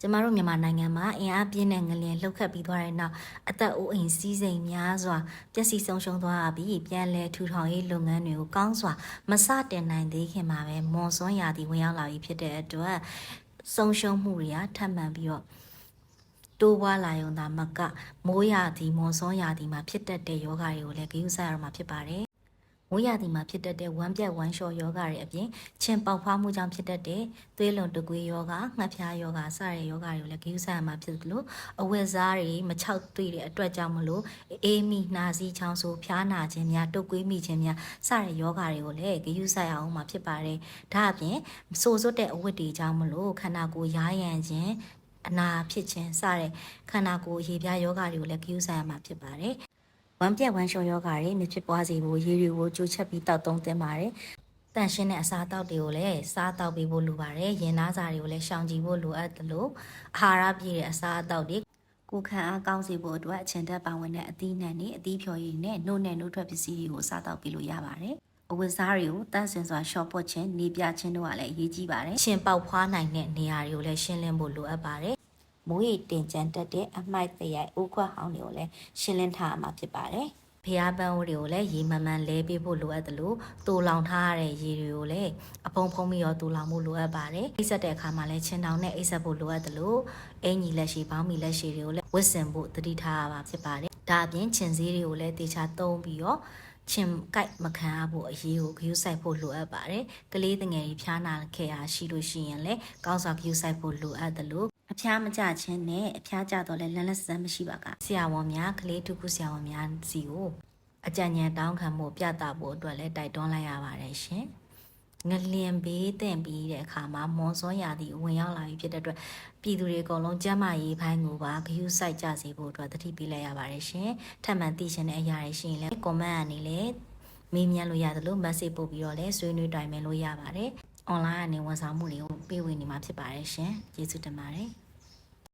ကျမတို့မြန်မာနိုင်ငံမှာအင်အားပြင်းတဲ့ငလျင်လှုပ်ခတ်ပြီးသွားတဲ့နောက်အသက်အိုးအိမ်စီးစိမ်များစွာပျက်စီးဆုံးရှုံးသွားပြီးပြန်လည်ထူထောင်ရေးလုပ်ငန်းတွေကိုကောင်းစွာမစတင်နိုင်သေးခင်မှာပဲမွန်စွန်းရာသီဝင်ရောက်လာပြီဖြစ်တဲ့အတွက်ဆုံးရှုံးမှုတွေကထပ်မံပြီးတော့တိုးပွားလာရုံသာမကမိုးရာသီမွန်စွန်းရာသီမှာဖြစ်တတ်တဲ့ယောဂတွေကိုလည်းဂရုစိုက်ရမှာဖြစ်ပါတယ် မိုးရာသီမှာဖြစ်တတ်တဲ့ဝမ်းပြက်ဝမ်းလျှော်ယောဂတွေအပြင်ချင်းပေါက်ဖွားမှုကြောင့်ဖြစ်တတ်တဲ့သွေးလွန်တကွေးယောဂငှက်ဖျားယောဂစတဲ့ယောဂတွေကိုလည်းဂရုစိုက်ရမှာဖြစ်သလိုအဝတ်စားတွေမချောက်တွေ့တဲ့အတွက်ကြောင့်မလို့အေးမိနှာစီးချောင်းဆိုးဖျားနာခြင်းများတုပ်ကွေးမိခြင်းများစတဲ့ယောဂတွေကိုလည်းဂရုစိုက်အောင်မှာဖြစ်ပါတယ်ဒါအပြင်စိုးစွတ်တဲ့အဝတ်တွေကြောင့်မလို့ခန္ဓာကိုယ်ရားရံခြင်းအနာဖြစ်ခြင်းစတဲ့ခန္ဓာကိုယ်ရေပြားယောဂတွေကိုလည်းဂရုစိုက်ရမှာဖြစ်ပါတယ် ဝမ်းပြက်ဝမ်းလျှော်ယောဂတွေမဖြစ်ပွားစေဖို့ရေတွေကိုကြိုချက်ပြီးတောက်သုံးသင့်ပါတယ်တန့်ရှင်းတဲ့အစာအသောက်တွေကိုလည်းစားတောက်ပေးဖို့လိုပါတယ်။ရင်သားစာတွေကိုလည်းရှောင်ကြဉ်ဖို့လိုအပ်သလိုအာဟာရပြည့်တဲ့အစာအသောက်တွေကိုယ်ခံအားကောင်းစေဖို့အတွက်အချင်တက်ပါဝင်တဲ့အသီးနှံတွေအသီးဖြော်ရည်နဲ့နှုတ်နဲ့နှုတ်ထွက်ပစ္စည်းတွေကိုစားတောက်ပေးလို့ရပါတယ်။အဝတ်စားတွေကိုတန့်စင်စွာရှော့ပွတ်ခြင်းနေပြခြင်းတို့ကလည်းအရေးကြီးပါတယ်။ရှင်ပေါက်ဖွားနိုင်တဲ့နေရာတွေကိုလည်းရှင်းလင်းဖို့လိုအပ်ပါတယ်။ မိုးရီတင်ကြမ်းတက်တဲ့အမိုက်တရိုက်ဥခွက်ဟောင်းတွေကိုလည်းရှင်းလင်းထားရမှာဖြစ်ပါတယ်။ဖျားပန်းအိုးတွေကိုလည်းရေမှန်မှန်လဲပေးဖို့လိုအပ်တယ်လို့တူလောင်ထားရတဲ့ရေတွေကိုလည်းအဖုံဖုံပြီးတော့တူလောင်မှုလိုအပ်ပါတယ်။အိတ်ဆက်တဲ့အခါမှာလည်းချင်းတောင်နဲ့အိတ်ဆက်ဖို့လိုအပ်တယ်လို့အင်ကြီးလက်ရှိပေါင်းမီလက်ရှိတွေကိုလည်းဝတ်ဆင်ဖို့တတိထားရပါဖြစ်ပါတယ်။ဒါအပြင်ချင်စည်းတွေကိုလည်းတေချာသုံးပြီးတော့ချင်းကြိုက်မခံရဖို့အရေးကိုဂရုစိုက်ဖို့လိုအပ်ပါတယ်။ကလေးငယ်တွေဖျားနာခဲ့ရရှိလို့ရှိရင်လည်းကောင်းစွာဂရုစိုက်ဖို့လိုအပ်တယ်လို့အ ဖျားမကြခြင်းနဲ့အဖျားကြတော့လည်းလန်းလက်စမ်းမရှိပါကဆရာဝန်များကလေးထုခုဆရာဝန်များစီကိုအကြံဉာဏ်တောင်းခံမှုပြသဖို့အတွက်လည်းတိုက်တွန်းလိုက်ရပါတယ်ရှင်။ငလျင်ဘေးတင့်ပြီးတဲ့အခါမှာမွန်စောရာသီဝင်ရောက်လာပြီဖြစ်တဲ့အတွက်ပြည်သူတွေအကုန်လုံးကျန်းမာရေးပိုင်းကိုပါဂရုစိုက်ကြစေဖို့အတွက်တတိပေးလိုက်ရပါတယ်ရှင်။ထပ်မံသိချင်တဲ့အရာတွေရှိရင်လည်း comment ကနေလည်းမေးမြန်းလို့ရတယ်လို့ message ပို့ပြီးတော့လည်းဆွေးနွေးတိုင်ပင်လို့ရပါတယ်။ online ကနေဝန်ဆောင်မှုတွေကိုပေးဝေနေမှာဖြစ်ပါတယ်ရှင်။ကျေးဇူးတင်ပါတယ်။